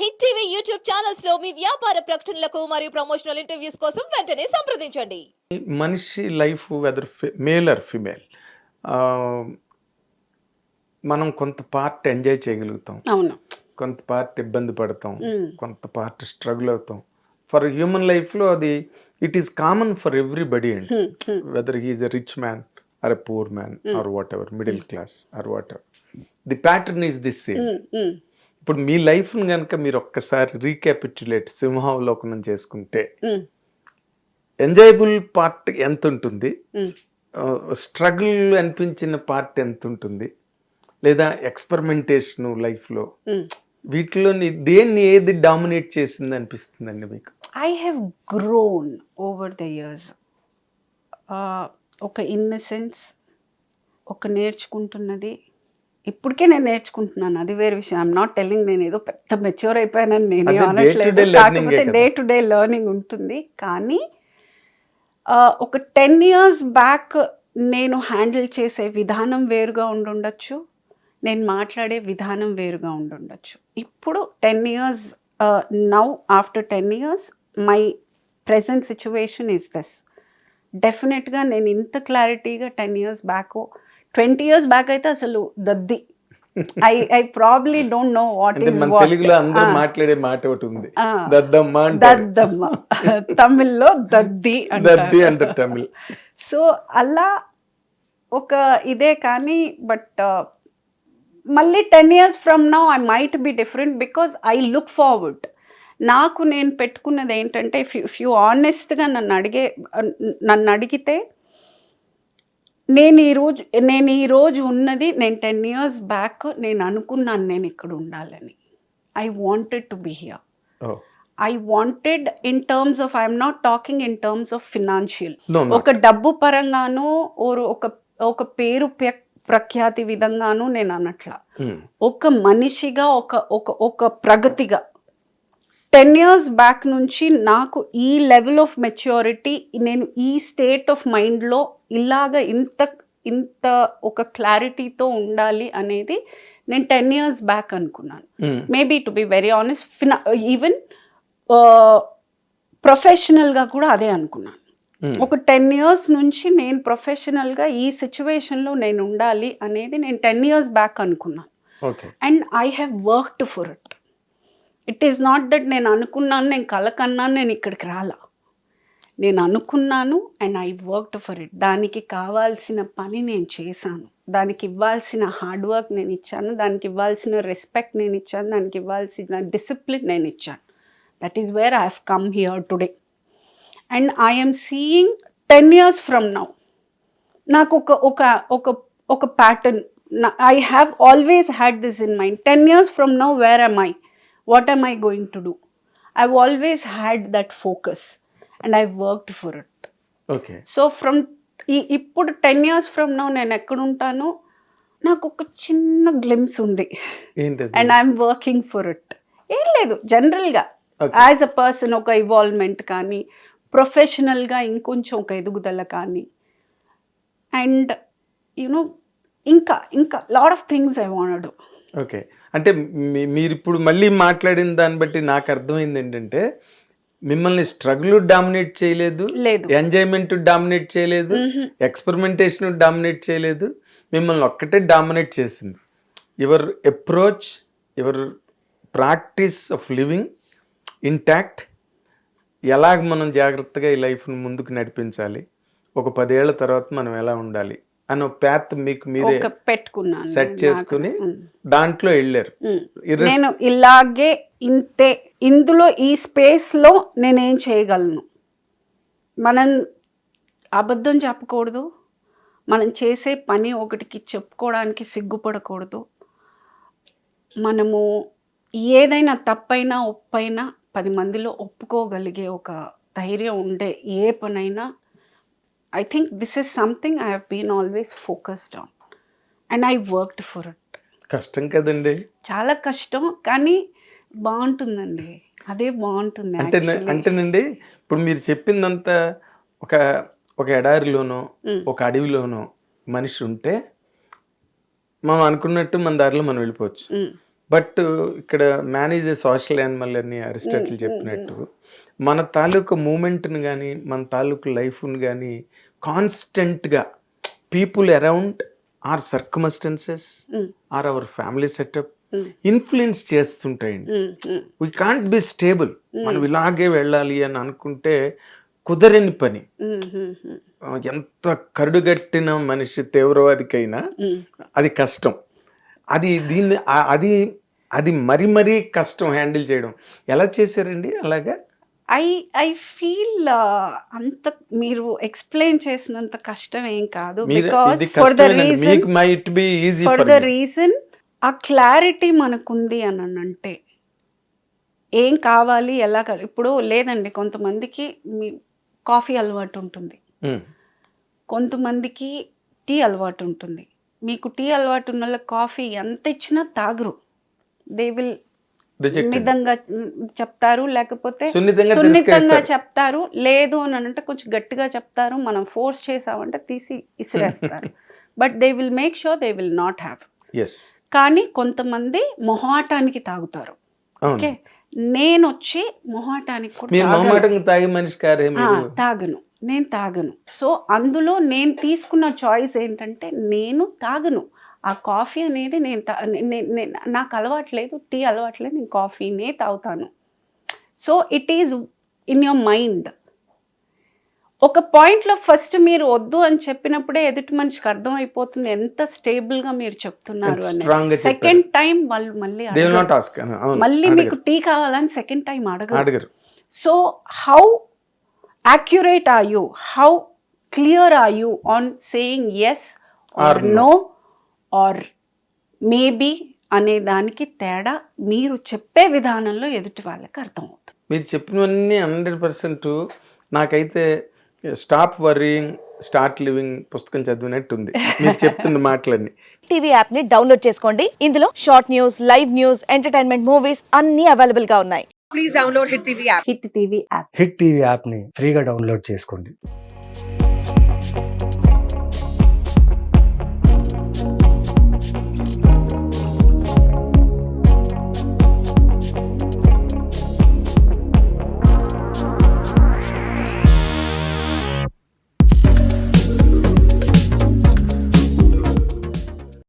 Hit TV YouTube ఛానల్స్లో మీ వ్యాపార ప్రకటనలకు మరియు ప్రమోషనల్ ఇంటర్వ్యూస్ కోసం వెంటనే సంప్రదించండి. మనిషి life whether male or female మనం కొంత పార్ట్ ఎంజాయ్ చేయగలుగుతాం. అవును. కొంత పార్ట్ ఇబ్బంది పడతాం. కొంత పార్ట్ స్ట్రగుల్ అవుతాం. ఫర్ హ్యూమన్ లైఫ్లో అది it is common for everybody అండి. Whether he is a rich man or a poor man or what middle class or what the pattern is this same. ఇప్పుడు మీ లైఫ్ని కనుక మీరు ఒక్కసారి రీక్యాపిట్యులేట్ సింహావలోకనం చేసుకుంటే. ఎంజాయబుల్ పార్ట్ ఎంత ఉంటుంది. స్ట్రగుల్ అనిపించిన పార్ట్ ఎంత ఉంటుంది లేదా ఎక్స్పెరిమెంటేషన్ లైఫ్లో. వీటిలో దేన్ని ఏది డామినేట్ చేసింది అనిపిస్తుందండి మీకు I have grown over the years. Uh, ఒక ఇన్నసెన్స్ ఒక నేర్చుకుంటున్నది ఇప్పటికే నేను నేర్చుకుంటున్నాను. అది వేరే విషయం. ఐఎమ్ నాట్ టెల్లింగ్ నేను ఏదో పెద్ద మెచ్యూర్ అయిపోయానని నేనే అనట్లేదు. కాకపోతే. డే టు డే లెర్నింగ్ ఉంటుంది. కానీ ఒక టెన్ ఇయర్స్ బ్యాక్ నేను హ్యాండిల్ చేసే విధానం వేరుగా ఉండుండొచ్చు. నేను మాట్లాడే విధానం వేరుగా ఉండుండొచ్చు. ఇప్పుడు ten years now after ten years my present situation is this డెఫినెట్గా నేను ఇంత క్లారిటీగా ten years back twenty years back అయితే అసలు దద్ది. I I probably don't know what మన తెలుగులో అందరూ మాట్లాడే మాట ఒకటి ఉంది. దద్దమ్మ దద్దమ్మ. తమిళ్ళో దద్ది దద్ది అంటారు తమిళ్. సో అలా ఒక ఇదే కానీ బట్ మళ్ళీ ten years from now I might be different because I look forward నాకు నేను పెట్టుకున్నది ఏంటంటే ఫ్యూ ఆనెస్ట్గా నన్ను అడిగే నన్ను అడిగితే నేను ఈరోజు నేను ఈరోజు ఉన్నది నేను టెన్ ఇయర్స్ బ్యాక్ నేను అనుకున్నాను నేను ఇక్కడ ఉండాలని. I wanted to be here I wanted in terms of I'm not talking in terms of financial. ఒక డబ్బు పరంగాను ఓరు ఒక ఒక పేరు ప్ర- ప్రఖ్యాతి విధంగాను నేను అనట్లా. Hmm. ఒక మనిషిగా ఒక ఒక ఒక ప్రగతిగా టెన్ ఇయర్స్ బ్యాక్ నుంచి నాకు ఈ లెవెల్ ఆఫ్ మెచ్యూరిటీ నేను ఈ స్టేట్ ఆఫ్ మైండ్లో ఇలాగ ఇంత ఇంత ఒక క్లారిటీతో ఉండాలి అనేది నేను టెన్ ఇయర్స్ బ్యాక్ అనుకున్నాను. Maybe to be very honest ఫినా even ప్రొఫెషనల్గా కూడా అదే అనుకున్నాను. Hmm. ఒక టెన్ ఇయర్స్ నుంచి నేను ప్రొఫెషనల్గా ఈ సిచ్యువేషన్లో నేను ఉండాలి అనేది నేను టెన్ ఇయర్స్ బ్యాక్ అనుకున్నాను. And I have worked for it it is not that నేను అనుకున్నాను నేను కలకన్నాను నేను ఇక్కడికి రాలా. నేను అనుకున్నాను and I worked for it దానికి కావాల్సిన పని నేను చేశాను. దానికి ఇవ్వాల్సిన హార్డ్ వర్క్ నేను ఇచ్చాను. దానికి ఇవ్వాల్సిన రెస్పెక్ట్ నేను ఇచ్చాను. దానికి ఇవ్వాల్సిన డిసిప్లిన్ నేను ఇచ్చాను. That is where I have come here today and I'm seeing ten years from now నాకు ఒక ఒక ఒక ఒక pattern I have always had this in mind ten years from now where am I what am I going to do I always had that focus and I worked for it okay so from ఈ ఇప్పుడు ten years from now నేను ఎక్కడుంటాను నాకు ఒక చిన్న glimpse ఉంది. ఏంటది? And I'm working for it ఏం లేదు జనరల్గా Okay. యాజ్ అ పర్సన్ ఒక ఇవాల్వ్మెంట్ కానీ ప్రొఫెషనల్గా ఇంకొంచెం ఒక ఎదుగుదల కానీ. అండ్ యునో ఇంకా ఇంకా lot of things I want do okay అంటే మీ- మీరు ఇప్పుడు మళ్ళీ మాట్లాడిన దాన్ని బట్టి నాకు అర్థమైంది ఏంటంటే మిమ్మల్ని స్ట్రగుల్ డామినేట్ చేయలేదు లేదు. ఎంజాయ్మెంట్ డామినేట్ చేయలేదు ఎక్స్పెరిమెంటేషన్ డామినేట్ చేయలేదు మిమ్మల్ని ఒక్కటే డామినేట్ చేసింది. Your approach your practice of living intact ఎలాగ మనం జాగ్రత్తగా ఈ లైఫ్ను ముందుకు నడిపించాలి ఒక పదేళ్ళ తర్వాత మనం ఎలా ఉండాలి అని ప్యాత్ మీకు మీరే పెట్టుకున్నాను సెట్ చేసుకుని దాంట్లో వెళ్ళారు. నేను ఇలాగే ఇంతే. ఇందులో ఈ స్పేస్లో నేనేం చేయగలను? మనం అబద్ధం చెప్పకూడదు. మనం చేసే పని ఒకటికి చెప్పుకోవడానికి సిగ్గుపడకూడదు. మనము ఏదైనా తప్పైనా ఒప్పైనా పది మందిలో ఒప్పుకోగలిగే ఒక ధైర్యం ఉండే ఏ పనైనా I think this is something I have been always focused on and I worked for it కష్టం కదండి చాలా కష్టం కానీ బాగుంటుందండి అదే బాగుంటుంది అంటే. అంటేనండి ఇప్పుడు మీరు చెప్పిందంతా ఒక ఒక ఎడారిలోనో. ఒక అడవిలోనో మనిషి ఉంటే మనం అనుకున్నట్టు మన దారిలో మనం వెళ్ళిపోవచ్చు. బట్ ఇక్కడ మేనేజ్ సోషల్ యానిమల్ అని అరిస్టాటిల్ చెప్పినట్టు మన తాలూకు మూమెంట్ని కానీ మన తాలూకు లైఫ్ని కానీ కాన్స్టెంట్గా people around or circumstances. Or our family setup. Influence చేస్తుంటాయండి. We can't be stable మనం ఇలాగే వెళ్ళాలి అని అనుకుంటే కుదరని పని. ఎంత కరుడుగట్టిన మనిషి తీవ్రవాదికైనా. అది కష్టం. అది దీన్ని అది అది మరి మరీ కష్టం హ్యాండిల్ చేయడం. ఎలా చేశారండి అలాగా? ఐ ఐ ఫీల్ అంత మీరు ఎక్స్ప్లెయిన్ చేసినంత కష్టం ఏం కాదు. Because for the reason for the reason ఆ క్లారిటీ మనకుంది అని అంటే ఏం కావాలి ఎలా కావాలి? ఇప్పుడు లేదండి కొంతమందికి మీ కాఫీ అలవాటు ఉంటుంది. కొంతమందికి టీ అలవాటు ఉంటుంది. మీకు టీ అలవాటు ఉన్న కాఫీ ఎంత ఇచ్చినా తాగరు. దే విల్ మితంగా చెప్తారు లేకపోతే సున్నితంగా చెప్తారు లేదు అని అంటే కొంచెం గట్టిగా చెప్తారు మనం ఫోర్స్ చేసామంటే తీసి ఇసిరేస్తారు. But they will make sure they will not have కానీ కొంతమంది మొహాటానికి తాగుతారు. ఓకే? నేను వచ్చి మొహాటానికి కూడా తాగే మనిషి తాగను. నేను తాగను. సో అందులో నేను తీసుకున్న చాయిస్ ఏంటంటే నేను తాగను. ఆ కాఫీ అనేది నేను నే- నే- నే- నాకు అలవాట్లేదు టీ అలవాట్లేదు నేను కాఫీనే తాగుతాను. So it is in your mind ఒక పాయింట్లో ఫస్ట్ మీరు వద్దు అని చెప్పినప్పుడే ఎదుటి మనిషికి అర్థమైపోతుంది ఎంత స్టేబుల్గా మీరు చెప్తున్నారు గా అని సెకండ్ టైం వాళ్ళు మళ్ళీ మళ్ళీ మీకు టీ కావాలని సెకండ్ టైం అడగరు. అడగరు. So, how accurate are you? How clear are you on saying yes or, Or maybe అనే దానికి తేడా మీరు చెప్పే విధానంలో ఎదుటి వాళ్ళకి అర్థమవుతుంది. మీరు చెప్పినవన్నీ హండ్రెడ్ పర్సెంట్ నాకైతే స్టాప్ వర్రింగ్ స్టార్ట్ లివింగ్ పుస్తకం చదివినట్టు ఉంది మీరు చెప్తున్న మాటలన్నీ. టీవీ యాప్ని డౌన్లోడ్ చేసుకోండి. ఇందులో short news live news entertainment movies అన్ని అవైలబుల్గా ఉన్నాయి. Hit TV app. Hit TV యాప్ని ఫ్రీగా డౌన్లోడ్ చేసుకోండి.